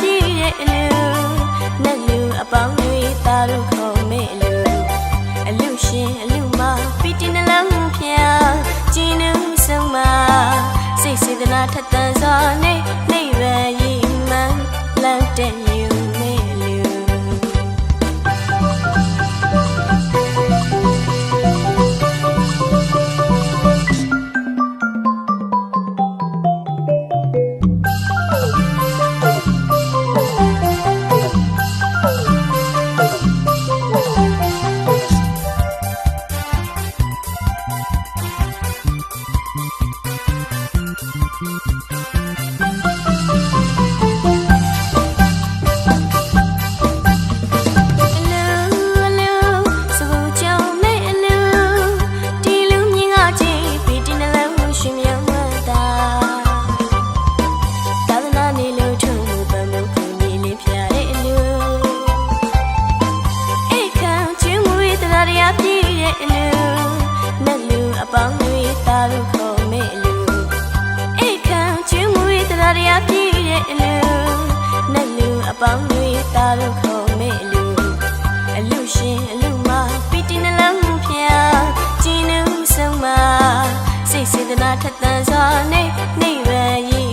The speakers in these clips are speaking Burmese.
ပြည့်ရဲ့အလူနတ်လူအပေါင်းတွေသာလို့ခေါ်မဲ့အလူအလူရှင်အလူမပီတိနှလုံးဖျားကျင်းနှုံဆုံးမစိတ်စေတနာထက်သန်စွာနဲ့ လို့ခေါ်မေလူအလူရှင်အလူမပီတိနှလုံးဖျားကျင်းနုဆုံးမစိတ်စေတနာထက်သန်စွာနေနေရရင်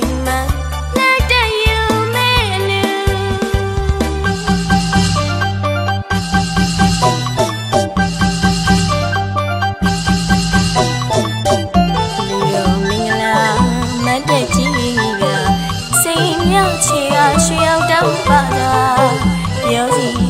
ချီကစိတ်မြောက်ချီကရွှေအောင်တောင်းပါလား 有你。